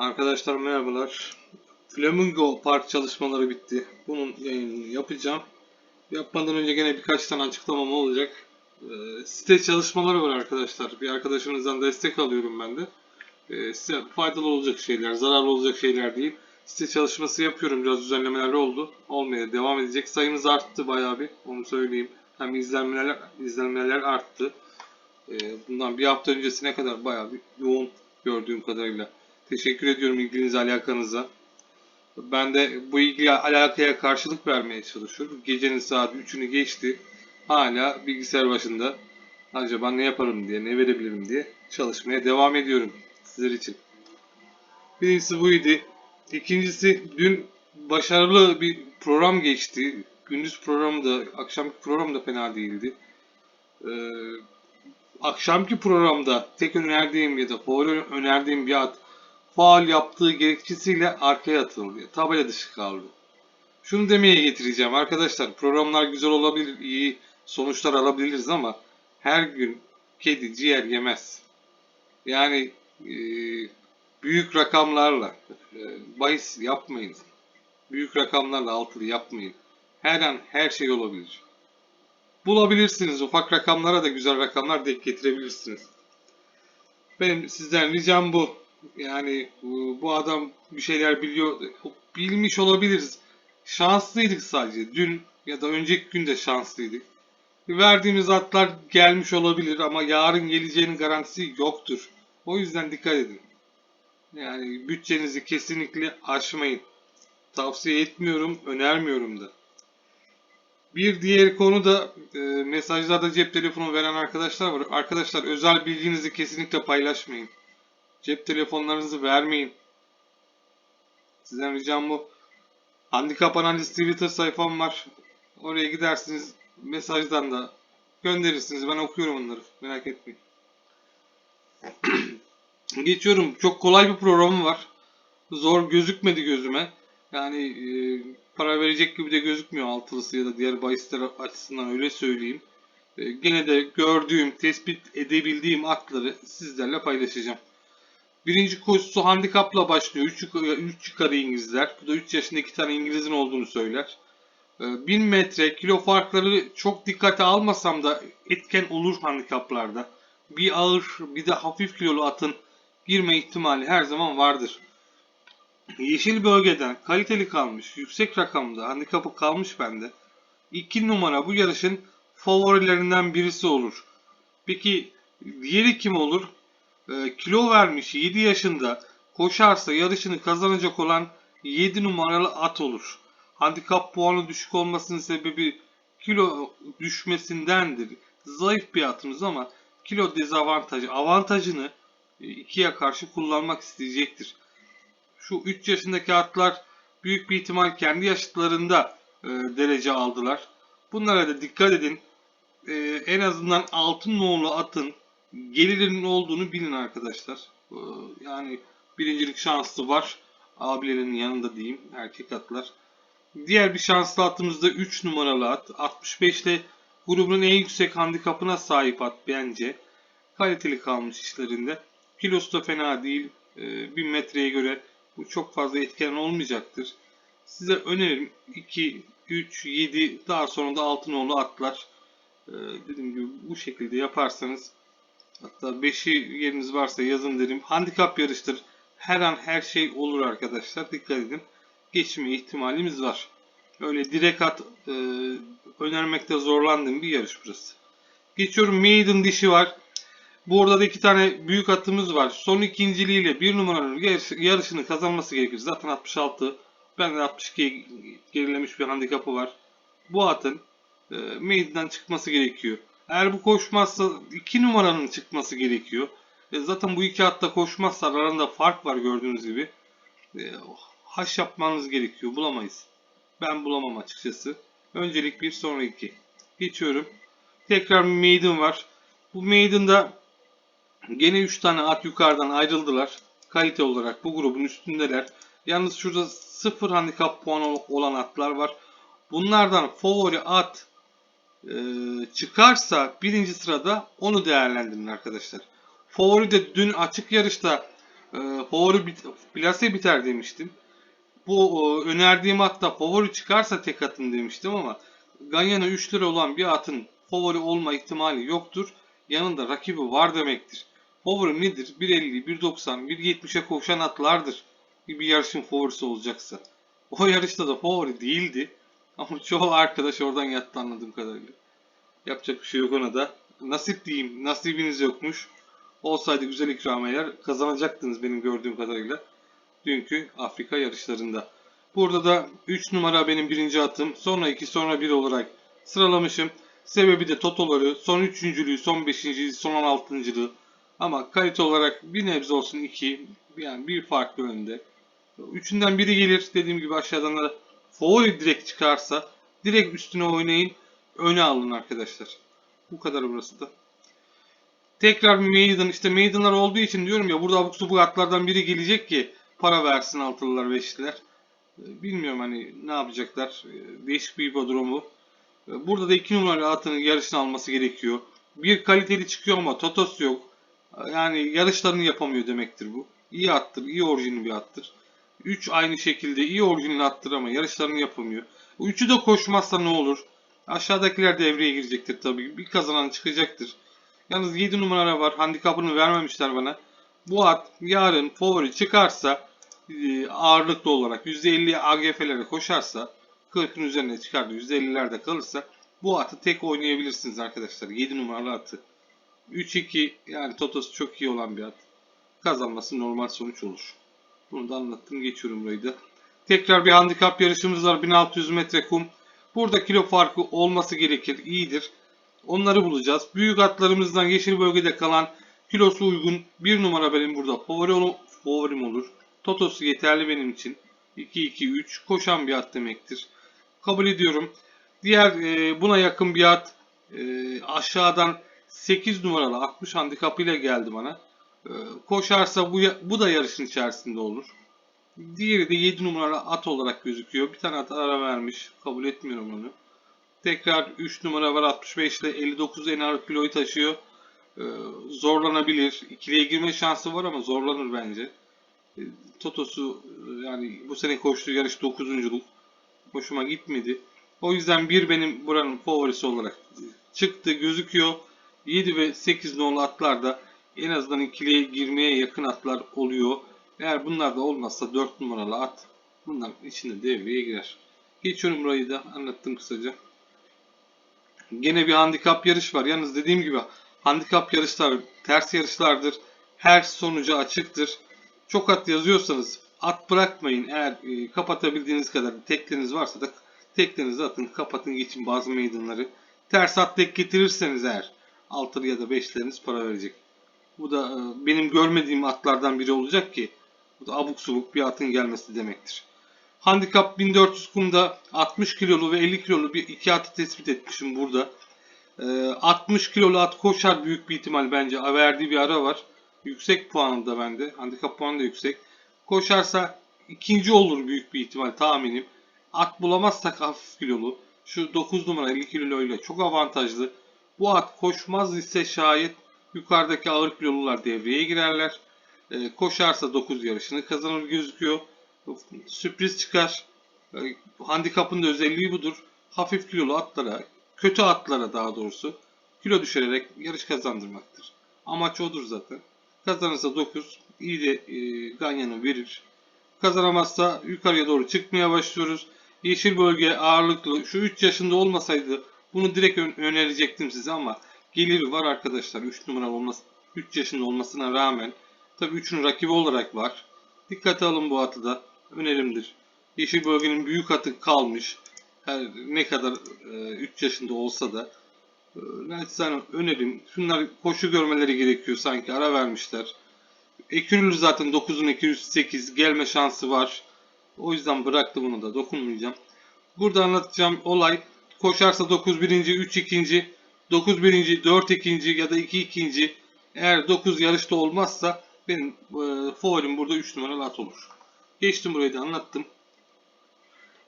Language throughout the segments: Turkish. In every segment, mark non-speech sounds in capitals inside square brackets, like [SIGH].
Arkadaşlar merhabalar. Flamingo Park çalışmaları bitti. Bunun yayınını yapacağım. Yapmadan önce gene birkaç tane açıklamam olacak. Ee, site çalışmaları var arkadaşlar. Bir arkadaşımızdan destek alıyorum ben de. Ee, size faydalı olacak şeyler, zararlı olacak şeyler değil. Site çalışması yapıyorum. Biraz düzenlemeler oldu. Olmaya devam edecek. Sayımız arttı bayağı bir. Onu söyleyeyim. Hem izlenmeler, izlenmeler arttı. Ee, bundan bir hafta öncesine kadar bayağı bir yoğun gördüğüm kadarıyla. Teşekkür ediyorum ilginize, alakanıza. Ben de bu ilgi alakaya karşılık vermeye çalışıyorum. Gecenin saat 3'ünü geçti. Hala bilgisayar başında acaba ne yaparım diye, ne verebilirim diye çalışmaya devam ediyorum sizler için. Birincisi buydu. İkincisi dün başarılı bir program geçti. Gündüz programı da, akşamki program da fena değildi. Ee, akşamki programda tek önerdiğim ya da favori önerdiğim bir at faal yaptığı gerekçesiyle arkaya atıldı. Tabela dışı kaldı. Şunu demeye getireceğim arkadaşlar. Programlar güzel olabilir, iyi sonuçlar alabiliriz ama her gün kedi ciğer yemez. Yani e, büyük rakamlarla e, bahis yapmayın. Büyük rakamlarla altılı yapmayın. Her an her şey olabilir. Bulabilirsiniz. Ufak rakamlara da güzel rakamlar denk getirebilirsiniz. Benim sizden ricam bu. Yani bu, bu adam bir şeyler biliyor. Bilmiş olabiliriz. Şanslıydık sadece. Dün ya da önceki gün de şanslıydık. Verdiğimiz atlar gelmiş olabilir ama yarın geleceğinin garantisi yoktur. O yüzden dikkat edin. Yani bütçenizi kesinlikle aşmayın. Tavsiye etmiyorum, önermiyorum da. Bir diğer konu da e, mesajlarda cep telefonu veren arkadaşlar var. Arkadaşlar özel bilginizi kesinlikle paylaşmayın. Cep telefonlarınızı vermeyin. Sizden ricam bu. Handikap Analiz Twitter sayfam var. Oraya gidersiniz. Mesajdan da gönderirsiniz. Ben okuyorum onları. Merak etmeyin. [CLEARS THROAT] Geçiyorum. Çok kolay bir programım var. Zor gözükmedi gözüme. Yani e, para verecek gibi de gözükmüyor altılısı ya da diğer bahisler açısından öyle söyleyeyim. E, gene de gördüğüm, tespit edebildiğim atları sizlerle paylaşacağım. Birinci koşusu handikapla başlıyor. 3 yukarı, üç yukarı İngilizler. Bu da 3 yaşında 2 tane İngiliz'in olduğunu söyler. 1000 metre kilo farkları çok dikkate almasam da etken olur handikaplarda. Bir ağır bir de hafif kilolu atın girme ihtimali her zaman vardır. Yeşil bölgeden kaliteli kalmış, yüksek rakamda handikapı kalmış bende. 2 numara bu yarışın favorilerinden birisi olur. Peki diğeri kim olur? Ee, kilo vermiş 7 yaşında koşarsa yarışını kazanacak olan 7 numaralı at olur. Handikap puanı düşük olmasının sebebi kilo düşmesindendir. Zayıf bir atımız ama kilo dezavantajı, avantajını e, ikiye karşı kullanmak isteyecektir. Şu 3 yaşındaki atlar büyük bir ihtimal kendi yaşıtlarında e, derece aldılar. Bunlara da dikkat edin. E, en azından altın nolu atın gelirinin olduğunu bilin arkadaşlar. E, yani birincilik şansı var. Abilerinin yanında diyeyim erkek atlar. Diğer bir şanslı atımız da 3 numaralı at. 65 ile grubun en yüksek handikapına sahip at bence. Kaliteli kalmış işlerinde. Kilosu da fena değil. E, 1000 metreye göre bu çok fazla etken olmayacaktır. Size önerim 2, 3, 7 daha sonra da altın atlar. Ee, dediğim gibi bu şekilde yaparsanız hatta 5'i yeriniz varsa yazın derim. Handikap yarıştır. Her an her şey olur arkadaşlar. Dikkat edin. Geçme ihtimalimiz var. Öyle direkt at e, önermekte zorlandığım bir yarış burası. Geçiyorum. Maiden dişi var. Burada da iki tane büyük atımız var. Son ikinciliğiyle bir numaranın yarışını kazanması gerekir. Zaten 66. Ben de 62'ye gerilemiş bir handikapı var. Bu atın e, meydan çıkması gerekiyor. Eğer bu koşmazsa 2 numaranın çıkması gerekiyor. E, zaten bu iki atta koşmazsa aralarında fark var gördüğünüz gibi. E, haş yapmanız gerekiyor. Bulamayız. Ben bulamam açıkçası. Öncelik bir sonra iki. Geçiyorum. Tekrar bir maiden var. Bu maiden'da Gene 3 tane at yukarıdan ayrıldılar. Kalite olarak bu grubun üstündeler. Yalnız şurada 0 handikap puanı olan atlar var. Bunlardan favori at çıkarsa birinci sırada onu değerlendirin arkadaşlar. Favori de dün açık yarışta e, favori bit plase biter demiştim. Bu e, önerdiğim hatta favori çıkarsa tek atın demiştim ama Ganyan'a 3 lira olan bir atın favori olma ihtimali yoktur. Yanında rakibi var demektir. Favori nedir? 1.50, 1.90, 1.70'e koşan atlardır. Bir yarışın favorisi olacaksa. O yarışta da favori değildi. Ama çoğu arkadaş oradan yattı anladığım kadarıyla. Yapacak bir şey yok ona da. Nasip diyeyim. Nasibiniz yokmuş. Olsaydı güzel ikramiyeler kazanacaktınız benim gördüğüm kadarıyla. Dünkü Afrika yarışlarında. Burada da 3 numara benim birinci atım. Sonra 2 sonra 1 olarak sıralamışım. Sebebi de totoları, son üçüncülüğü, son beşinciliği, son on altıncılığı. Ama kalite olarak bir nebze olsun 2, yani bir farklı önde. Üçünden biri gelir. Dediğim gibi aşağıdan da favori direkt çıkarsa direkt üstüne oynayın. Öne alın arkadaşlar. Bu kadar burası da. Tekrar Maiden işte Maiden'lar olduğu için diyorum ya burada abuk subuk atlardan biri gelecek ki para versin altılılar beşliler. Ee, Bilmiyorum hani ne yapacaklar. Ee, Değişik bir hipodromu. Ee, Burada da iki numaralı atının yarışını alması gerekiyor. Bir kaliteli çıkıyor ama Totos yok. Yani yarışlarını yapamıyor demektir bu. İyi attır, iyi orijinal bir attır. 3 aynı şekilde iyi orijinal attır ama yarışlarını yapamıyor. Bu üçü de koşmazsa ne olur? Aşağıdakiler devreye girecektir tabii. Bir kazanan çıkacaktır. Yalnız 7 numara var. Handikapını vermemişler bana. Bu at yarın favori çıkarsa e, ağırlıklı olarak %50 AGF'lere koşarsa 40'ın üzerine çıkardı. %50'lerde kalırsa bu atı tek oynayabilirsiniz arkadaşlar. 7 numaralı atı. 3-2 yani Totos çok iyi olan bir at. Kazanması normal sonuç olur. Bunu da anlattım. Geçiyorum burayı. Tekrar bir handikap yarışımız var. 1600 metre kum. Burada kilo farkı olması gerekir. İyidir. Onları bulacağız. Büyük atlarımızdan yeşil bölgede kalan kilosu uygun bir numara benim burada favori favorim olur. Totosu yeterli benim için. 2-2-3 koşan bir at demektir. Kabul ediyorum. Diğer e, buna yakın bir at e, aşağıdan 8 numaralı 60 handikapıyla geldi bana. E, koşarsa bu, bu da yarışın içerisinde olur. Diğeri de 7 numaralı at olarak gözüküyor. Bir tane at ara vermiş. Kabul etmiyorum onu. Tekrar 3 numara var 65 ile 59 en ağır kiloyu taşıyor. Ee, zorlanabilir. İkiliye girme şansı var ama zorlanır bence. Ee, Totosu e, yani bu sene koştuğu yarış 9'unculuk. Hoşuma gitmedi. O yüzden bir benim buranın favorisi olarak çıktı gözüküyor. 7 ve 8 nolu atlar da en azından ikiliye girmeye yakın atlar oluyor. Eğer bunlar da olmazsa 4 numaralı at bunlar içinde devreye girer. Geçiyorum burayı da anlattım kısaca. Gene bir handikap yarış var. Yalnız dediğim gibi handikap yarışlar ters yarışlardır. Her sonuca açıktır. Çok at yazıyorsanız at bırakmayın. Eğer e, kapatabildiğiniz kadar tekleriniz varsa da teklerinizi atın. Kapatın geçin bazı meydanları. Ters at tek getirirseniz eğer altılı ya da beşleriniz para verecek. Bu da e, benim görmediğim atlardan biri olacak ki bu da abuk subuk bir atın gelmesi demektir. Handikap 1400 kumda 60 kilolu ve 50 kilolu bir iki atı tespit etmişim burada. Ee, 60 kilolu at koşar büyük bir ihtimal bence. Verdiği bir ara var. Yüksek puanı da bende. Handikap puanı da yüksek. Koşarsa ikinci olur büyük bir ihtimal tahminim. At bulamazsak hafif kilolu. Şu 9 numara 50 kiloyla çok avantajlı. Bu at koşmaz ise şayet yukarıdaki ağır kilolular devreye girerler. Ee, koşarsa 9 yarışını kazanır gözüküyor. Sürpriz çıkar. Ee, Handikapın da özelliği budur. Hafif kilolu atlara, kötü atlara daha doğrusu kilo düşürerek yarış kazandırmaktır. Amaç odur zaten. Kazanırsa 9, iyi de e, Ganyan'ı verir. Kazanamazsa yukarıya doğru çıkmaya başlıyoruz. Yeşil bölge ağırlıklı. Şu 3 yaşında olmasaydı bunu direkt ön- önerecektim size ama geliri var arkadaşlar. 3 numara olması 3 yaşında olmasına rağmen tabii 3'ün rakibi olarak var. Dikkate alın bu atı da. Önerimdir. Yeşil bölgenin büyük atı kalmış. Her ne kadar 3 yaşında olsa da e, naçizane önerim. Şunlar koşu görmeleri gerekiyor sanki. Ara vermişler. Ekürülü zaten 9'un 208 gelme şansı var. O yüzden bıraktım bunu da. Dokunmayacağım. Burada anlatacağım olay koşarsa 9 birinci, 3 ikinci, 9 birinci, 4 ikinci ya da 2 ikinci. Eğer 9 yarışta olmazsa benim e, favorim burada 3 numaralı at olur. Geçtim burayı da anlattım.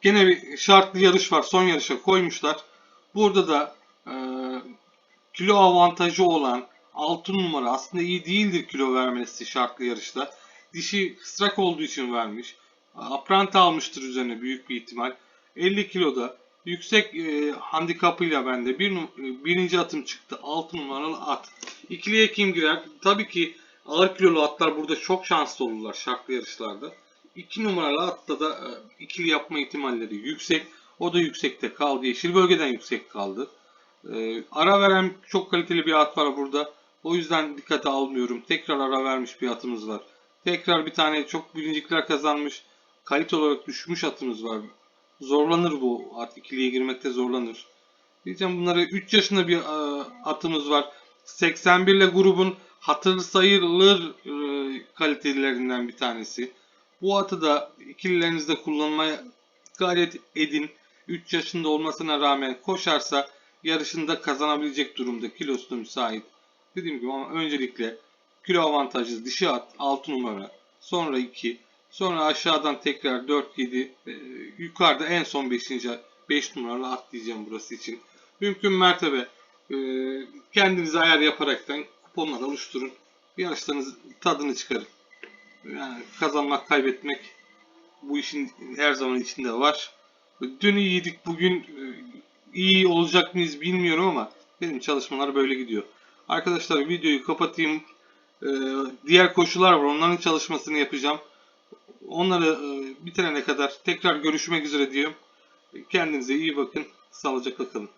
Gene bir şartlı yarış var. Son yarışa koymuşlar. Burada da e, kilo avantajı olan 6 numara aslında iyi değildir kilo vermesi şartlı yarışta. dişi kısrak olduğu için vermiş. Apranta almıştır üzerine büyük bir ihtimal. 50 kiloda yüksek e, handikapıyla bende bir, e, birinci atım çıktı. 6 numaralı at. İkiliye kim girer? Tabii ki ağır kilolu atlar burada çok şanslı olurlar şartlı yarışlarda. 2 numaralı atta da e, ikili yapma ihtimalleri yüksek. O da yüksekte kaldı. Yeşil bölgeden yüksek kaldı. E, ara veren çok kaliteli bir at var burada. O yüzden dikkate almıyorum. Tekrar ara vermiş bir atımız var. Tekrar bir tane çok birincilikler kazanmış. Kalite olarak düşmüş atımız var. Zorlanır bu at. ikiliye girmekte zorlanır. Diyeceğim bunları 3 yaşında bir e, atımız var. 81 ile grubun hatır sayılır e, kalitelerinden bir tanesi. Bu atı da ikililerinizde kullanmaya gayret edin. 3 yaşında olmasına rağmen koşarsa yarışında kazanabilecek durumda kilosuna müsait. Dediğim gibi ama öncelikle kilo avantajlı dişi at 6 numara. Sonra 2. Sonra aşağıdan tekrar 4 7. e, yukarıda en son 5. 5 numaralı at diyeceğim burası için. Mümkün mertebe e, kendinize ayar yaparaktan kuponlar oluşturun. Yarışlarınız tadını çıkarın. Yani kazanmak, kaybetmek bu işin her zaman içinde var. Dün iyiydik, bugün e, iyi olacak mıyız bilmiyorum ama benim çalışmalar böyle gidiyor. Arkadaşlar videoyu kapatayım. Ee, diğer koşular var. Onların çalışmasını yapacağım. Onları e, bitirene kadar tekrar görüşmek üzere diyorum. Kendinize iyi bakın. Sağlıcakla kalın.